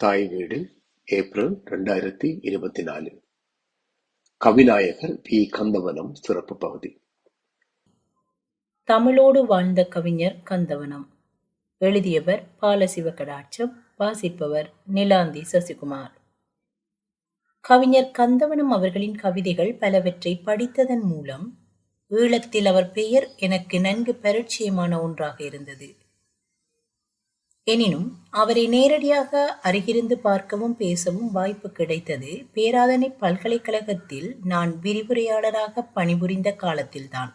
தாய் வீடு ஏப்ரல் ரெண்டாயிரத்தி இருபத்தி நாலு. கவிநாயகர் பி. கந்தவனம் சிறப்பு பகுதி. தமிழோடு வாழ்ந்த கவிஞர் கந்தவனம். எழுதியவர் பாலசிவ கடாட்சம் வாசிப்பவர் நிலாந்தி சசிகுமார். கவிஞர் கந்தவனம் அவர்களின் கவிதைகள் பலவற்றை படித்ததன் மூலம் ஈழத்தில் அவர் பெயர் எனக்கு நன்கு பரிச்சயமான ஒன்றாக இருந்தது. எனினும் அவரை நேரடியாக அருகிருந்து பார்க்கவும் பேசவும் வாய்ப்பு கிடைத்தது. பேராதனை பல்கலைக்கழகத்தில் நான் விரிவுரையாளராக பணிபுரிந்த காலத்தில்தான்.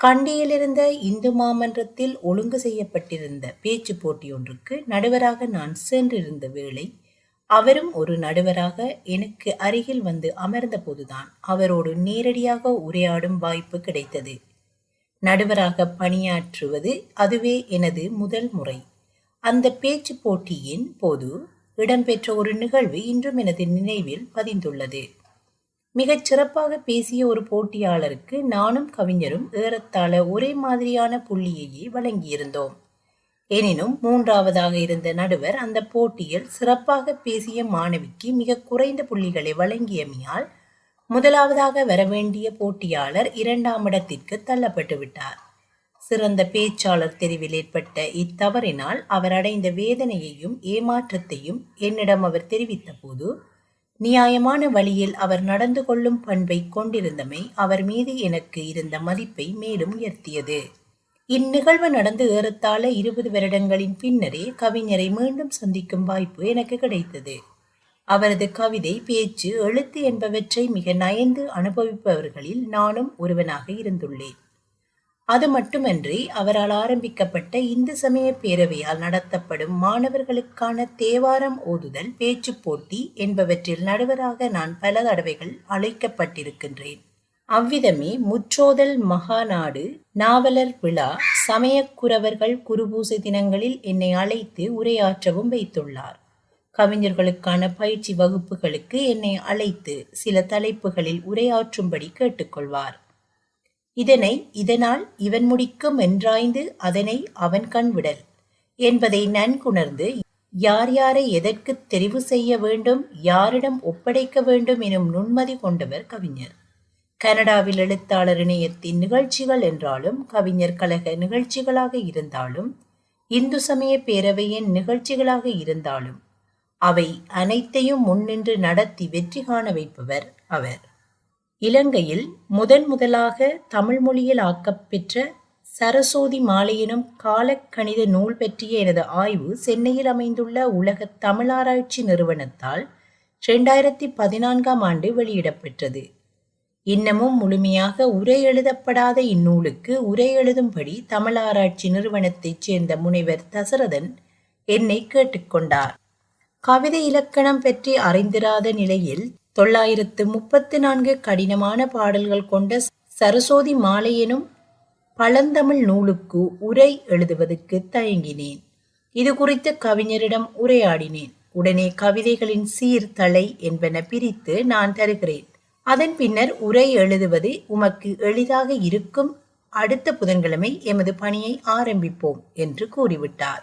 கண்டியிலிருந்த இந்து மாமன்றத்தில் ஒழுங்கு செய்யப்பட்டிருந்த பேச்சு போட்டி ஒன்றுக்கு நடுவராக நான் சென்றிருந்த வேளை அவரும் ஒரு நடுவராக எனக்கு அருகில் வந்து அமர்ந்த போதுதான் அவரோடு நேரடியாக உரையாடும் வாய்ப்பு கிடைத்தது. நடுவராக பணியாற்றுவது அதுவே எனது முதல் முறை. அந்த பேச்சு போட்டியின் போது இடம்பெற்ற ஒரு நிகழ்வு இன்றும் எனது நினைவில் பதிந்துள்ளது. மிகச் சிறப்பாக பேசிய ஒரு போட்டியாளருக்கு நானும் கவிஞரும் ஏறத்தாழ ஒரே மாதிரியான புள்ளியையே வழங்கியிருந்தோம். எனினும் மூன்றாவதாக இருந்த நடுவர் அந்த போட்டியில் சிறப்பாக பேசிய மாணவிக்கு மிக குறைந்த புள்ளிகளை வழங்கியமையால் முதலாவதாக வரவேண்டிய போட்டியாளர் இரண்டாம் இடத்திற்கு தள்ளப்பட்டு விட்டார் சிறந்த பேச்சாளர் தெரிவில் ஏற்பட்ட இத்தவறினால் அவர் அடைந்த வேதனையையும் ஏமாற்றத்தையும் என்னிடம் அவர் தெரிவித்த போது நியாயமான வழியில் அவர் நடந்து கொள்ளும் பண்பை கொண்டிருந்தமை அவர் மீது எனக்கு இருந்த மதிப்பை மேலும் உயர்த்தியது. இந்நிகழ்வு நடந்து ஏறத்தாழ இருபது வருடங்களின் பின்னரே கவிஞரை மீண்டும் சந்திக்கும் வாய்ப்பு எனக்கு கிடைத்தது. அவரது கவிதை பேச்சு எழுத்து என்பவற்றை மிக நயந்து அனுபவிப்பவர்களில் நானும் ஒருவனாக இருந்துள்ளேன். அது மட்டுமன்றி அவரால் ஆரம்பிக்கப்பட்ட இந்து சமய பேரவையால் நடத்தப்படும் மாணவர்களுக்கான தேவாரம் ஓதுதல் பேச்சு போட்டி என்பவற்றில் நடுவராக நான் பல தடவைகள் அழைக்கப்பட்டிருக்கின்றேன். அவ்விதமே முற்றோதல் மகாநாடு நாவலர் விழா சமயக்குறவர்கள் குருபூசை தினங்களில் என்னை அழைத்து உரையாற்றவும் வைத்துள்ளார். கவிஞர்களுக்கான பயிற்சி வகுப்புகளுக்கு என்னை அழைத்து சில தலைப்புகளில் உரையாற்றும்படி கேட்டுக்கொள்வார். இதனை இதனால் இவன் முடிக்கும் என்றாய்ந்து அதனை அவன் கண் விடல் என்பதை நன்குணர்ந்து யார் யாரை எதற்கு தெரிவு செய்ய வேண்டும் யாரிடம் ஒப்படைக்க வேண்டும் எனும் நுண்மதி கொண்டவர் கவிஞர். கனடாவில் எழுத்தாளர் இணையத்தின் நிகழ்ச்சிகள் என்றாலும் கவிஞர் கழக நிகழ்ச்சிகளாக இருந்தாலும் இந்து சமய பேரவையின் நிகழ்ச்சிகளாக இருந்தாலும் அவை அனைத்தையும் முன்னின்று நடத்தி வெற்றி காண வைப்பவர் அவர். இலங்கையில் முதன் முதலாக தமிழ் மொழியில் ஆக்கப்பெற்ற சரஸ்வதி மாலையினும் காலக்கணித நூல் பற்றிய எனது ஆய்வு சென்னையில் அமைந்துள்ள உலக தமிழாராய்ச்சி நிறுவனத்தால் இரண்டாயிரத்தி பதினான்காம் ஆண்டு வெளியிடப்பெற்றது. இன்னமும் முழுமையாக உரை எழுதப்படாத இந்நூலுக்கு உரை எழுதும்படி தமிழாராய்ச்சி நிறுவனத்தைச் சேர்ந்த முனைவர் தசரதன் என்னை கேட்டுக்கொண்டார் கவிதை இலக்கணம் பற்றி அறிந்திராத நிலையில் தொள்ளாயிரத்து முப்பத்து நான்கு கடினமான பாடல்கள் கொண்ட சரஸ்வதி மாலை எனும் பழந்தமிழ் நூலுக்கு உரை எழுதுவதற்கு தயங்கினேன். இது குறித்து கவிஞரிடம் உரையாடினேன். உடனே கவிதைகளின் சீர்தலை என்பன பிரித்து நான் தருகிறேன். அதன் பின்னர் உரை எழுதுவது உமக்கு எளிதாக இருக்கும். அடுத்த புதன்கிழமை எமது பணியை ஆரம்பிப்போம் என்று கூறிவிட்டார்.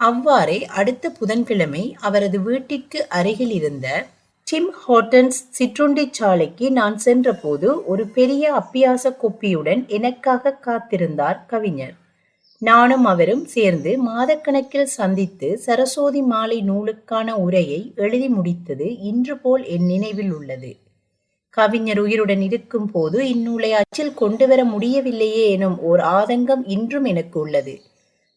அவ்வாறே அடுத்த புதன்கிழமை அவரது வீட்டிற்கு அருகில் இருந்த டிம் ஹோட்டன்ஸ் சிற்றுண்டி சாலைக்கு நான் சென்றபோது ஒரு பெரிய அப்பியாச கொப்பியுடன் எனக்காக காத்திருந்தார் கவிஞர். நானும் அவரும் சேர்ந்து மாதக்கணக்கில் சந்தித்து சரஸ்வதி மாலை நூலுக்கான உரையை எழுதி முடித்தது இன்று போல் என் நினைவில் உள்ளது. கவிஞர் உயிருடன் இருக்கும் போது இந்நூலை அச்சில் கொண்டு வர முடியவில்லையே எனும் ஓர் ஆதங்கம் இன்றும் எனக்கு உள்ளது.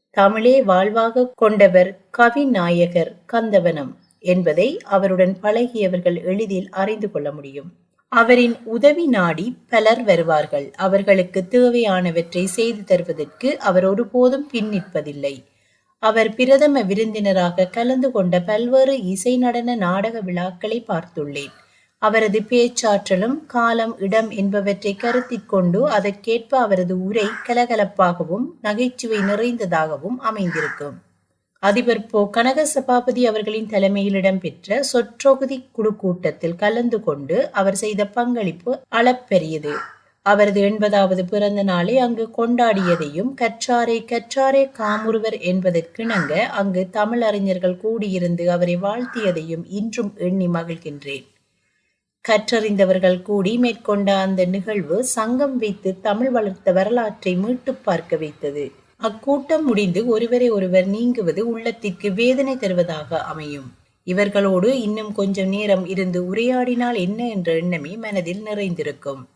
தமிழே வாழ்வாக கொண்டவர் கவி நாயகர் கந்தவனம். என்பதை அவருடன் பழகியவர்கள் எளிதில் அறிந்து கொள்ள முடியும். அவரின் உதவி நாடி பலர் வருவார்கள். அவர்களுக்கு தேவையானவற்றை செய்து தருவதற்கு அவர் ஒருபோதும் பின் நிற்பதில்லை அவர் பிரதம விருந்தினராக கலந்து கொண்ட பல்வேறு இசை நடன நாடக விழாக்களை பார்த்துள்ளேன். அவரது பேச்சாற்றலும் காலம் இடம் என்பவற்றை கருத்தில் கொண்டு அதற்கேற்ப அவரது உரை கலகலப்பாகவும் நகைச்சுவை நிறைந்ததாகவும் அமைந்திருக்கும். அதிபர் போ கனக சபாபதி அவர்களின் தலைமையில் இடம்பெற்ற சொற்றொகுதி குழு கூட்டத்தில் கலந்து கொண்டு அவர் செய்த பங்களிப்பு அளப்பெரியது. அவரது எண்பதாவது பிறந்த நாளை அங்கு கொண்டாடியதையும் கற்றாரை கற்றாரே காமுருவர் என்பதற்கிணங்க அங்கு தமிழறிஞர்கள் கூடியிருந்து அவரை வாழ்த்தியதையும் இன்றும் எண்ணி மகிழ்கின்றேன். கற்றறிந்தவர்கள் கூடி மேற்கொண்ட அந்த நிகழ்வு சங்கம் வைத்து தமிழ் வளர்த்த வரலாற்றை மீட்டுப் பார்க்க வைத்தது. அக்கூட்டம் முடிந்து ஒருவரை ஒருவர் நீங்குவது உள்ளத்திற்கு வேதனை தருவதாக அமையும். இவர்களோடு இன்னும் கொஞ்சம் நேரம் இருந்து உரையாடினால் என்ன என்ற எண்ணமே மனதில் நிறைந்திருக்கும்.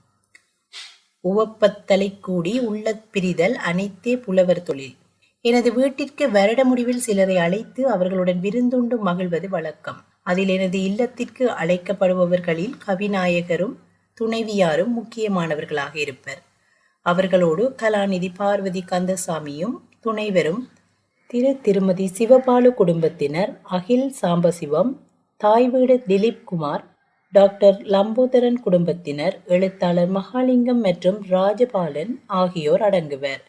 உவப்பத்தலை கூடி உள்ள பிரிதல் அனைத்தே புலவர் தொழில். எனது வீட்டிற்கு வருட முடிவில் சிலரை அழைத்து அவர்களுடன் விருந்துண்டு மகிழ்வது வழக்கம். அதில் எனது இல்லத்திற்கு அழைக்கப்படுபவர்களில் கவிநாயகரும் துணைவியாரும் முக்கியமானவர்களாக இருப்பர். அவர்களோடு கலாநிதி பார்வதி கந்தசாமியும் துணைவரும் திரு திருமதி சிவபாலு குடும்பத்தினர் அகில் சாம்பசிவம் தாய் வீடு திலீப் குமார் டாக்டர் லம்போதரன் குடும்பத்தினர் எழுத்தாளர் மகாலிங்கம் மற்றும் ராஜபாலன் ஆகியோர் அடங்குவர்.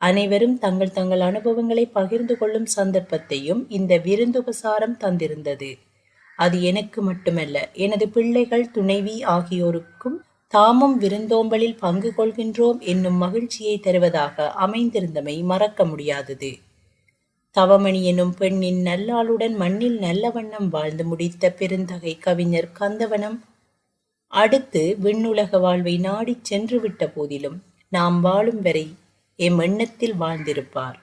அனைவரும் தங்கள் தங்கள் அனுபவங்களை பகிர்ந்து கொள்ளும் சந்தர்ப்பத்தையும் இந்த விருந்துபசாரம் தந்திருந்தது. அது எனக்கு மட்டுமல்ல எனது பிள்ளைகள் துணைவி ஆகியோருக்கும் தாமும் விருந்தோம்பலில் பங்கு கொள்கின்றோம் என்னும் மகிழ்ச்சியை தருவதாக அமைந்திருந்தமை மறக்க முடியாதது. தவமணி எனும் பெண்ணின் நல்லாளுடன் மண்ணில் நல்ல வண்ணம் வாழ்ந்து முடித்த பெருந்தகை கவிஞர் கந்தவனம் அடுத்து விண்ணுலக வாழ்வை நாடிச் சென்று விட்ட போதிலும் நாம் வாழும் வரை எம் எண்ணத்தில் வாழ்ந்திருப்பார்.